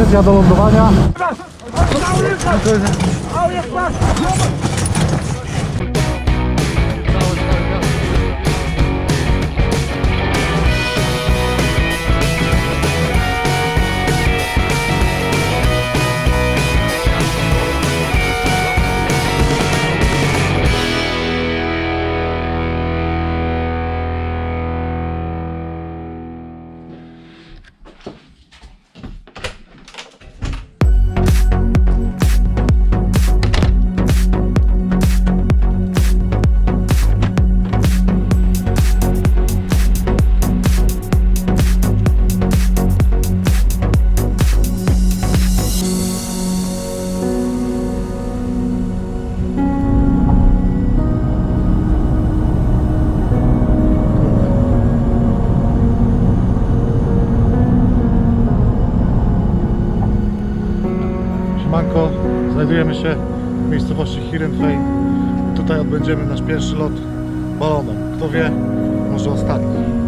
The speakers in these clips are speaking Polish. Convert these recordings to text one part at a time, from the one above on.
pozycja do lądowania. Znajdujemy się w miejscowości Hirenfej. Tutaj odbędziemy nasz pierwszy lot balonem. Kto wie, może ostatni.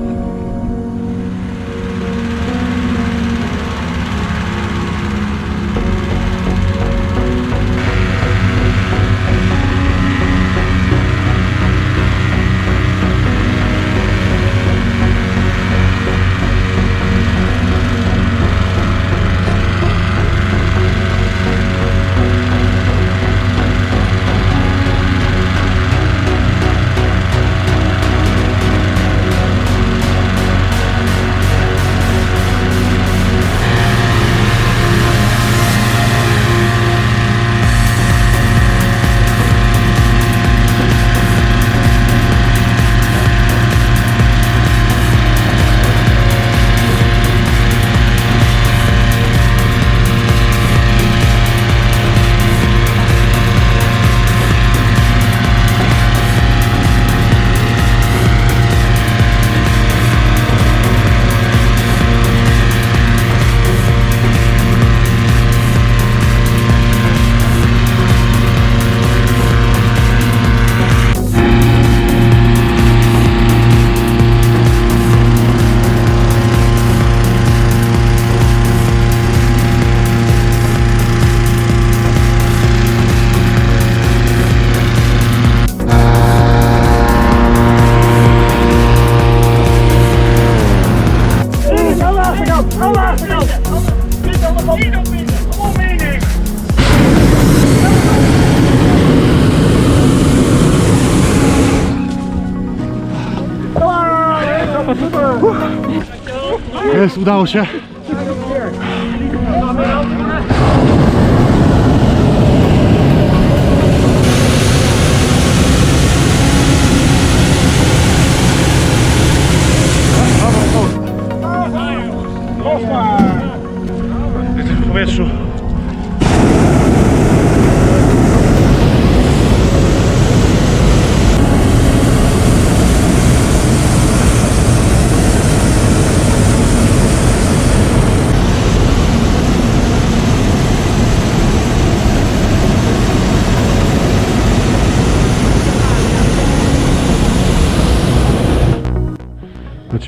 Jest, udało się.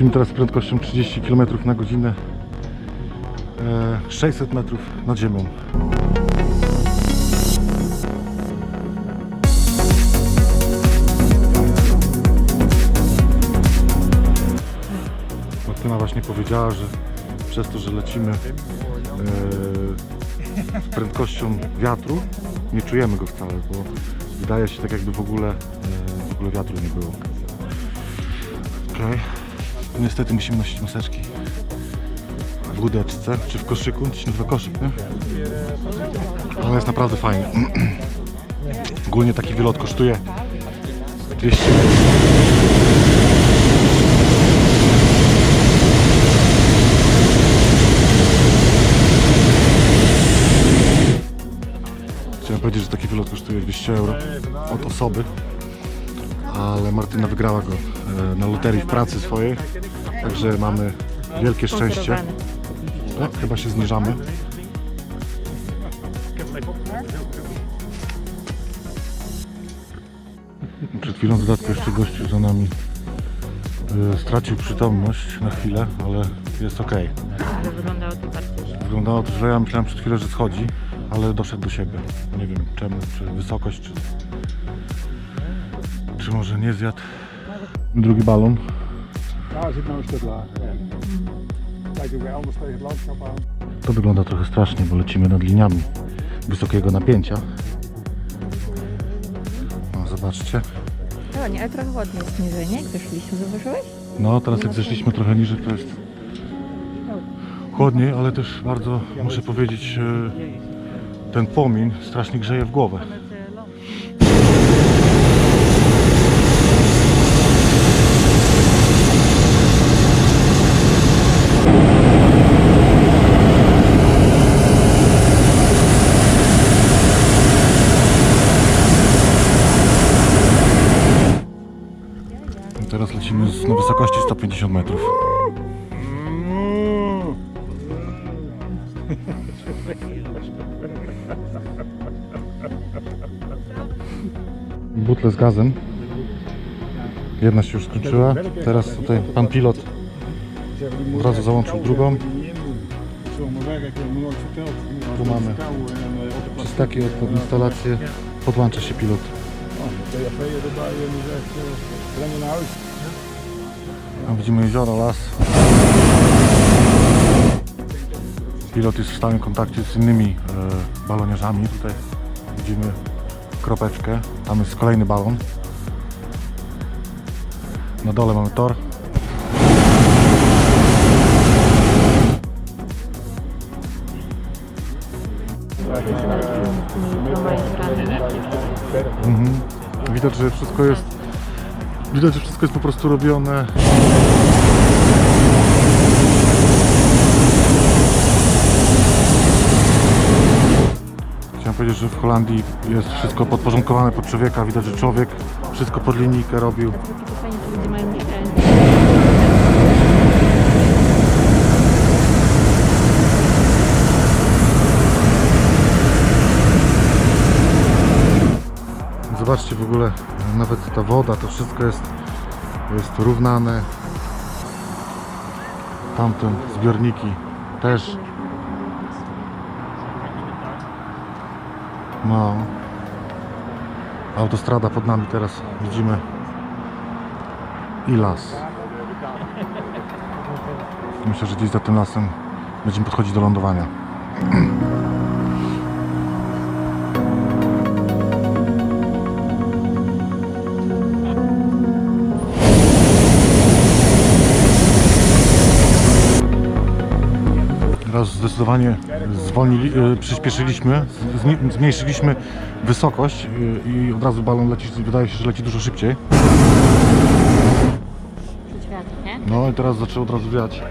Lecimy teraz z prędkością 30 km na godzinę. E, 600 metrów nad ziemią. Martyna właśnie powiedziała, że przez to, że lecimy e, z prędkością wiatru, nie czujemy go wcale, bo wydaje się tak jakby w ogóle, e, w ogóle wiatru nie było. Okej. Niestety musimy nosić maseczki w łódeczce, czy w koszyku, się nazywa koszyk, nie? Ale jest naprawdę fajny. Ogólnie taki wylot kosztuje 200 Chciałem powiedzieć, że taki wylot kosztuje 200 euro od osoby, ale Martyna wygrała go e, na loterii w pracy swojej, także mamy wielkie szczęście. Tak, chyba się zniżamy. Przed chwilą w dodatku jeszcze gościu za nami e, stracił przytomność na chwilę, ale jest ok. Ale wyglądało to bardzo źle. Wyglądało to źle, ja myślałem przed chwilą, że schodzi, ale doszedł do siebie. Nie wiem czemu, czy wysokość, czy, czy może nie zjadł. Drugi balon. Aan. To wygląda trochę strasznie, bo lecimy nad liniami wysokiego napięcia. No, zobaczcie. No nie, ale trochę ładnie jest niżej, nie? Jak zeszliśmy, zauważyłeś? No, teraz jak zeszliśmy trochę niżej, to jest chłodniej, ale też bardzo, muszę powiedzieć, e, ten płomień strasznie grzeje w głowę. I Teraz lecimy z, na wysokości 150 metrów. Butle z gazem. Jedna się już skończyła. Teraz tutaj pan pilot Od razu załączył drugą. Tu mamy przez takie oto instalacje podłącza się pilot. Widzimy jezioro, las. Pilot jest w stałym kontakcie z innymi e. Tutaj widzimy kropeczkę. Tam jest kolejny balon. Na dole mamy tor. Mhm. Widać, że wszystko jest Widać, że wszystko jest po prostu robione. Chciałem powiedzieć, że w Holandii jest wszystko podporządkowane pod człowieka. Widać, że człowiek wszystko pod linijkę robił. Takie fajnie, że ludzie mają mieszkanie. Zobaczcie w ogóle, nawet ta woda, to wszystko jest, jest równane. Tamte zbiorniki też. No. Autostrada pod nami teraz widzimy. I las. Myślę, że gdzieś za tym lasem będziemy podchodzić do lądowania. Teraz zdecydowanie zwolnili, y, przyspieszyliśmy, zmniejszyliśmy wysokość y, i od razu balon leci, wydaje się, że leci dużo szybciej. No i teraz zaczęło od razu wiać.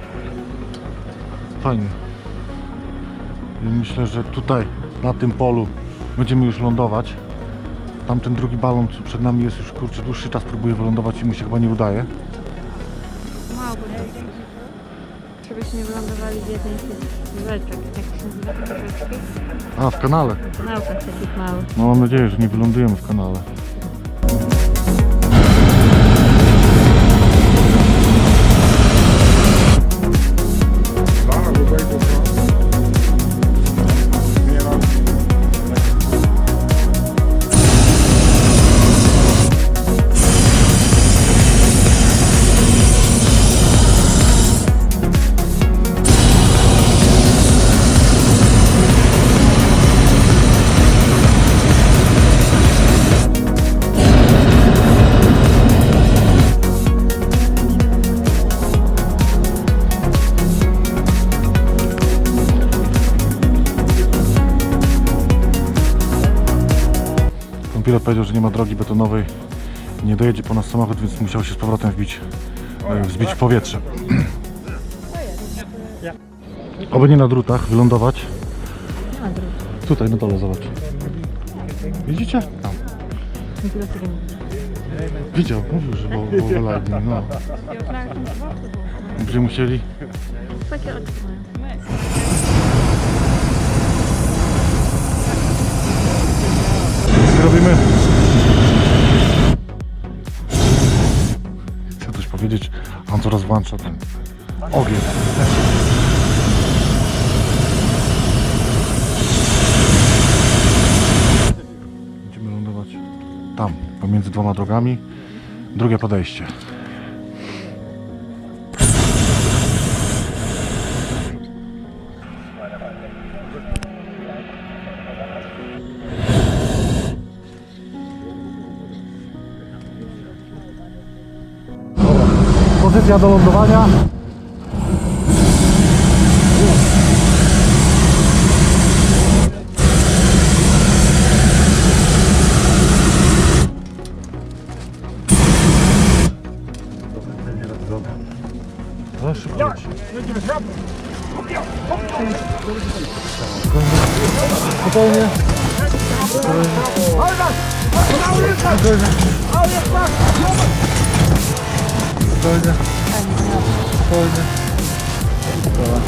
Fajnie. Myślę, że tutaj, na tym polu będziemy już lądować. Tamten drugi balon, przed nami jest już kurczę dłuższy czas, próbuje wylądować i mu się chyba nie udaje. Żebyśmy wylądowali w jednej z tych rzeczek, jak się nazywa te rzeczki? A, w kanale. Małpach takich małych. No mam nadzieję, że nie wylądujemy w kanale. Powiedział, że nie ma drogi betonowej. Nie dojedzie po nas samochód, więc musiał się z powrotem wbić, e, wzbić w powietrze. Oby nie na drutach, wylądować. Tutaj na dole, zobacz. Widzicie? Tam. Widział, mówił, że było, było no. Gdzie musieli? Takie oczy. Robimy. powiedzieć, on teraz włącza ten ogień. Będziemy lądować tam, pomiędzy dwoma drogami. Drugie podejście. Pozycja do lądowania. Leci. Spokojnie. Spokojnie. Spokojnie. Spokojnie.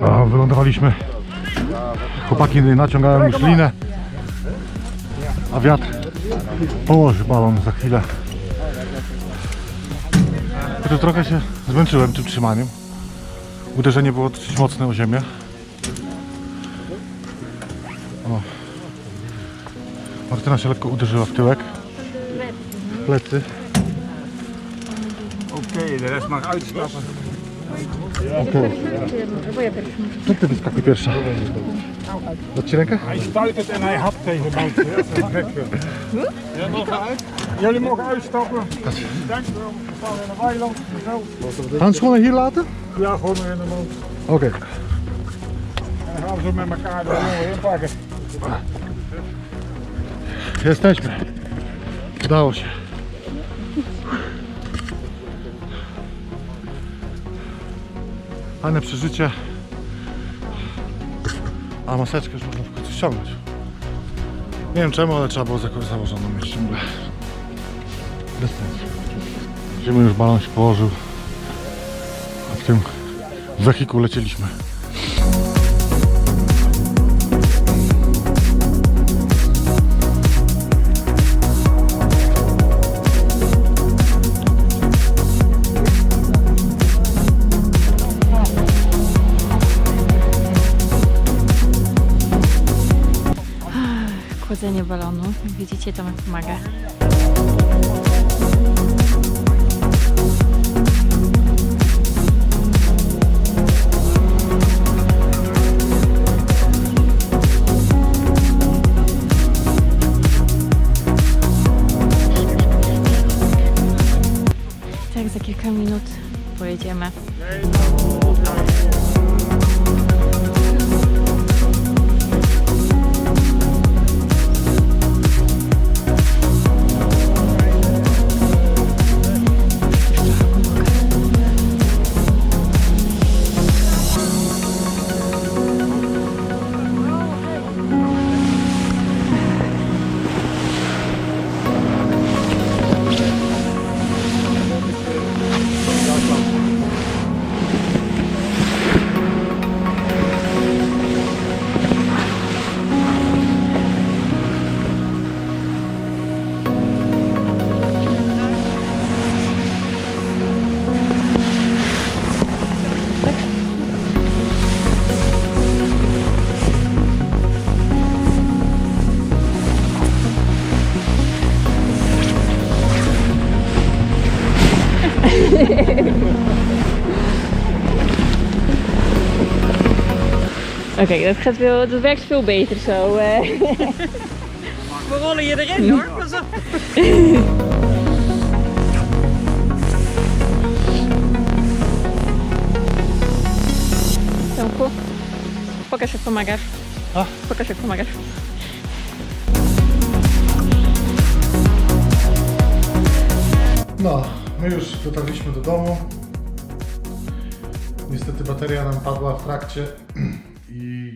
A, wylądowaliśmy. Chłopaki naciągają już linę. A wiatr położy balon za chwilę. Chociaż trochę się zmęczyłem tym trzymaniem. Uderzenie było dosyć mocne o ziemię. Martyna się lekko uderzyła w tyłek. W plecy. Oké, de rest mag uitstappen. Okej. To ty wyskakuj pierwsza. Dać ci rękę? Hij stuitert en hij hapt tegen de boot. Dat is gek. Ja, mogen uit. Jullie mogen uitstappen. Dank u wel. We staan in een weiland. Zo. Handschoenen hier laten? Ja, gewoon in de mond. Oké. En dan gaan we zo met elkaar de jongen inpakken. Jesteśmy. Udało się. Fajne przeżycie. A maseczkę już można w końcu ściągnąć. Nie wiem czemu, ale trzeba było za- założoną mieć ciągle. Bez sensu. Ziemi już balon się położył. A w tym wehikuł lecieliśmy. Balonu. Widzicie, Tomek pomaga. Oké, dat, gaat wel, dat werkt veel beter zo. eh. We rollen je erin hoor. Pas op. Tomku, pokaż jak pomagasz. A? Pokaż jak pomagasz. No, my już dotarliśmy do domu. Niestety bateria nam padła w trakcie i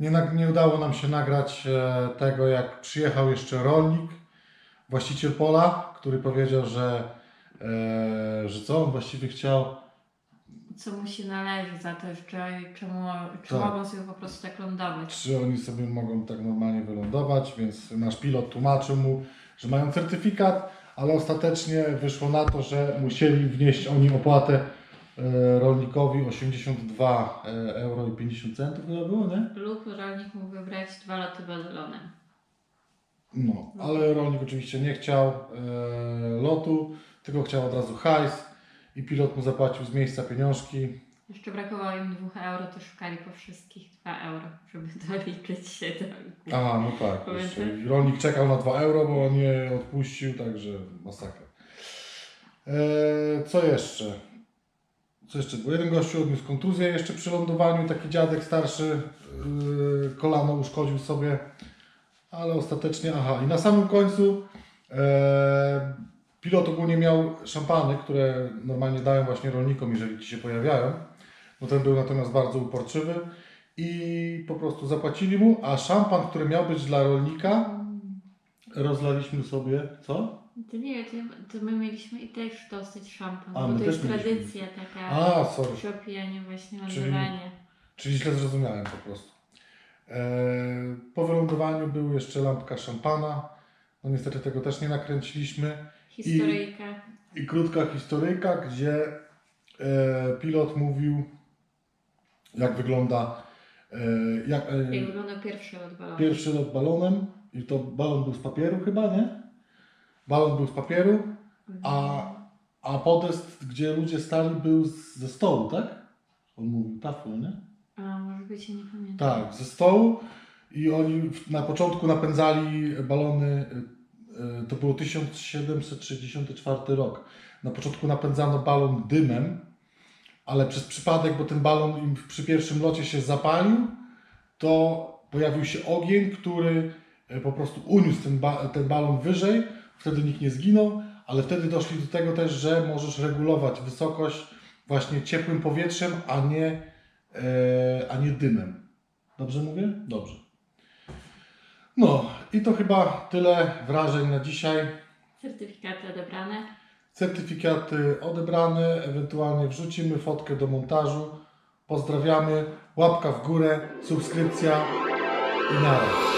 nie, nie udało nam się nagrać e, tego, jak przyjechał jeszcze rolnik, właściciel pola, który powiedział, że, e, że co on właściwie chciał. Co mu się należy za to, czy, czemu, czy Tak. mogą sobie po prostu tak lądować. czy oni sobie mogą tak normalnie wylądować, więc nasz pilot tłumaczył mu, że mają certyfikat, ale ostatecznie wyszło na to, że musieli wnieść oni opłatę e, rolnikowi 82 e, euro i 50 centów chyba było, nie? Lub rolnik mógł wybrać dwa loty bazylonem. No, ale rolnik oczywiście nie chciał e, lotu, tylko chciał od razu hajs i pilot mu zapłacił z miejsca pieniążki. Jeszcze brakowało im 2 euro, to szukali po wszystkich 2 euro, żeby doliczyć się do A, no tak. Jeszcze. Rolnik czekał na 2 euro, bo nie odpuścił, także masakra. E, co jeszcze? Co jeszcze? Bo jeden gościu odniósł kontuzję jeszcze przy lądowaniu, taki dziadek starszy, yy, kolano uszkodził sobie, ale ostatecznie, aha, i na samym końcu e, pilot ogólnie miał szampany, które normalnie dają właśnie rolnikom, jeżeli ci się pojawiają. No ten był natomiast bardzo uporczywy i po prostu zapłacili mu, a szampan, który miał być dla rolnika, rozlaliśmy sobie, co? To nie to, to my mieliśmy i też dostać szampan, A, bo my to też jest mieliśmy. tradycja taka A, sorry. przy opijaniu właśnie Czyli- lądowanie. Czyli źle zrozumiałem po prostu. E, po wylądowaniu był jeszcze lampka szampana. No niestety tego też nie nakręciliśmy. Historyjka. I krótka historyjka, gdzie e, pilot mówił, jak wygląda e, jak, e, Jak wyglądał pierwszy lot balonu. pierwszy lot balonem. I to balon był z papieru chyba, nie? Balon był z papieru, a, a podest, gdzie ludzie stali, był z, ze stołu, tak? On mówił taflą, nie? A może być, ja nie pamiętam. Tak, ze stołu i oni na początku napędzali balony, y, to było 1764 rok. Na początku napędzano balon dymem, ale przez przypadek, bo ten balon im przy pierwszym locie się zapalił, to pojawił się ogień, który y, po prostu uniósł ten, ba- ten balon wyżej, wtedy nikt nie zginął, ale wtedy doszli do tego też, że możesz regulować wysokość właśnie ciepłym powietrzem, a nie e, a nie dymem. Dobrze mówię? Dobrze. No i to chyba tyle wrażeń na dzisiaj. Certyfikaty odebrane. Certyfikaty odebrane, ewentualnie wrzucimy fotkę do montażu. Pozdrawiamy, łapka w górę, subskrypcja i na razie.